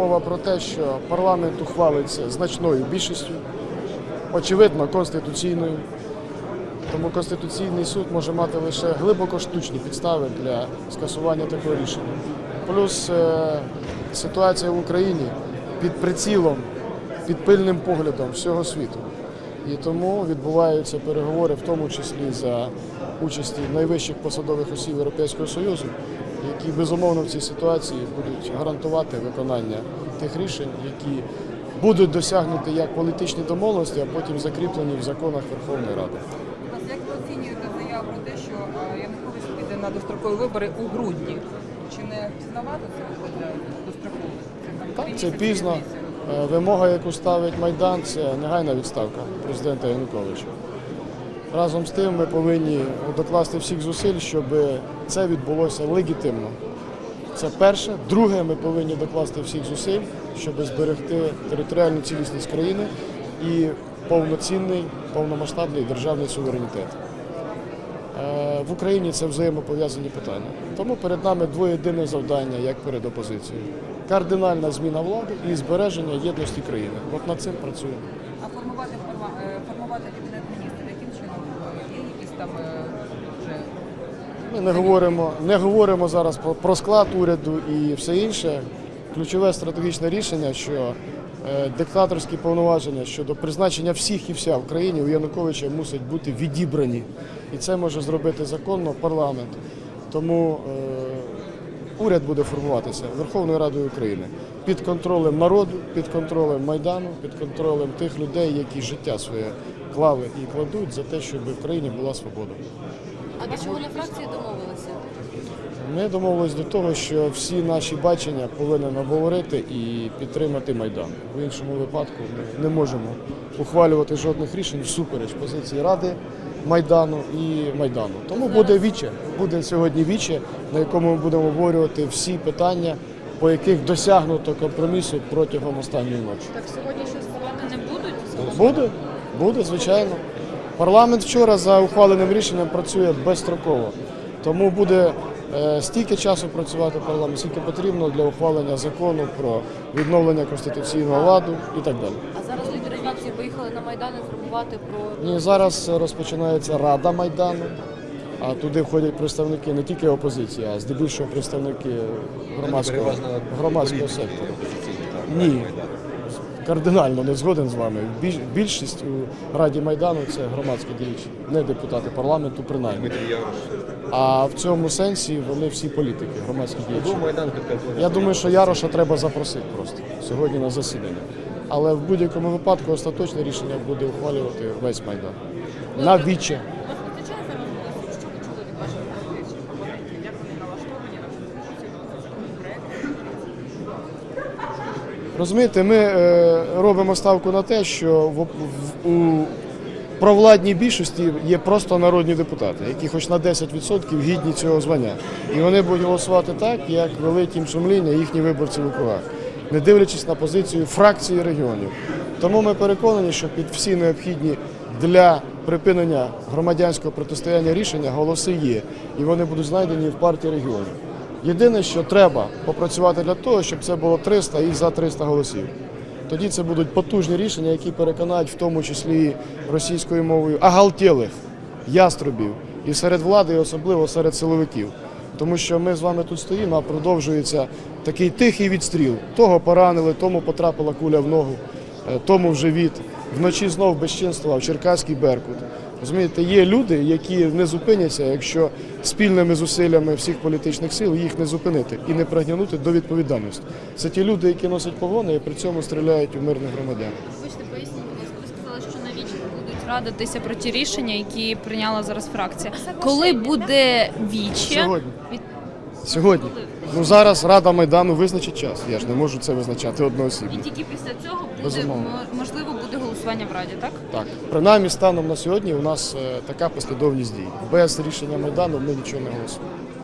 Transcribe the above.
мова про те, що парламент ухвалиться значною більшістю, очевидно, конституційною. Тому Конституційний суд може мати лише глибоко штучні підстави для скасування такого рішення. Плюс е, ситуація в Україні під прицілом, під пильним поглядом всього світу. І тому відбуваються переговори, в тому числі за участі найвищих посадових осіб Європейського Союзу, які безумовно в цій ситуації будуть гарантувати виконання тих рішень, які будуть досягнуті як політичні домовленості, а потім закріплені в законах Верховної Ради. Як ви оцінюєте заяву про те, що е, Янукович піде на дострокові вибори у грудні? Чи не пізнавато це там, три Так, це пізно. Е, Вимога, яку ставить Майдан, це негайна відставка президента Януковича. Разом з тим ми повинні докласти всіх зусиль, щоб це відбулося легітимно. Це перше. Друге, ми повинні докласти всіх зусиль, щоб зберегти територіальну цілісність країни і повноцінний, повномасштабний державний суверенітет. Е, В Україні це взаємопов'язані питання. Тому перед нами двоєдине завдання, як перед опозицією. Кардинальна зміна влади і збереження єдності країни. От над цим працюємо. А формувати, е, формувати кабінет міністрів, Е, є якісь там е, вже Ми не говоримо, не говоримо зараз про, про склад уряду і все інше. Ключове стратегічне рішення, що е, диктаторські повноваження щодо призначення всіх і вся в країні у Януковича мусять бути відібрані. І це може зробити законно парламент. Тому е, уряд буде формуватися Верховною Радою України під контролем народу, під контролем Майдану, під контролем тих людей, які життя своє клали і кладуть за те, щоб в країні була свобода. А до чого на фракції домовилися? Ми домовились до того, що всі наші бачення повинен обговорити і підтримати Майдан. В іншому випадку ми не можемо ухвалювати жодних рішень всупереч позиції Ради Майдану і Майдану. Тому буде віче. Буде сьогодні віче, на якому ми будемо обговорювати всі питання, по яких досягнуто компромісу протягом останньої ночі. Так сьогодні щось парламент не будуть? Буде, буде, звичайно. Парламент вчора за ухваленим рішенням працює безстроково. Тому буде е, стільки часу працювати парламент, скільки потрібно для ухвалення закону про відновлення конституційного ладу і так далі. А зараз лідери фракції поїхали на Майдан інформувати про Ні, зараз розпочинається Рада Майдану, а туди входять представники не тільки опозиції, а здебільшого представники громадського, громадського сектору. Ні, кардинально не згоден з вами. Більшість у Раді Майдану це громадські діячі, не депутати парламенту, принаймні. А в цьому сенсі вони всі політики, громадські діячі. Я думаю, що Яроша треба запросити просто сьогодні на засідання. Але в будь-якому випадку остаточне рішення буде ухвалювати весь Майдан. На віче. вас вистачає зараз голосів? Що ви чули від ваших партійців опонентів? Як вони налаштовані на конституційний законопроект? Розумієте, ми е, робимо ставку на те, що у провладній більшості є просто народні депутати, які хоч на 10% гідні цього звання. І вони будуть голосувати так, як велить їм сумління їхні виборці в округах, не дивлячись на позицію фракції регіонів. Тому ми переконані, що під всі необхідні для припинення громадянського протистояння рішення голоси є, і вони будуть знайдені в партії регіонів. Єдине, що треба попрацювати для того, щоб це було 300 і за 300 голосів. Тоді це будуть потужні рішення, які переконають в тому числі російською мовою агалтєлих яструбів і серед влади, і особливо серед силовиків. Тому що ми з вами тут стоїмо, а продовжується такий тихий відстріл. Того поранили, тому потрапила куля в ногу, е, тому в живіт. Вночі знов безчинствував Черкаський Беркут. Розумієте, є люди, які не зупиняться, якщо спільними зусиллями всіх політичних сил їх не зупинити і не пригнянути до відповідальності. Це ті люди, які носять погони і при цьому стріляють у мирних громадян. Вибачте, поясніть, будь ласка, ви сказали, що на вічі будуть радитися про ті рішення, які прийняла зараз фракція. Коли буде віче? Сьогодні. Сьогодні. Ну зараз Рада Майдану визначить час. Я ж не можу це визначати І тільки після цього буде Безумовно. мо- можливо буде голосування в раді, так? Так, принаймні станом на сьогодні у нас е, така послідовність дій. Без рішення Майдану ми нічого не голосуємо.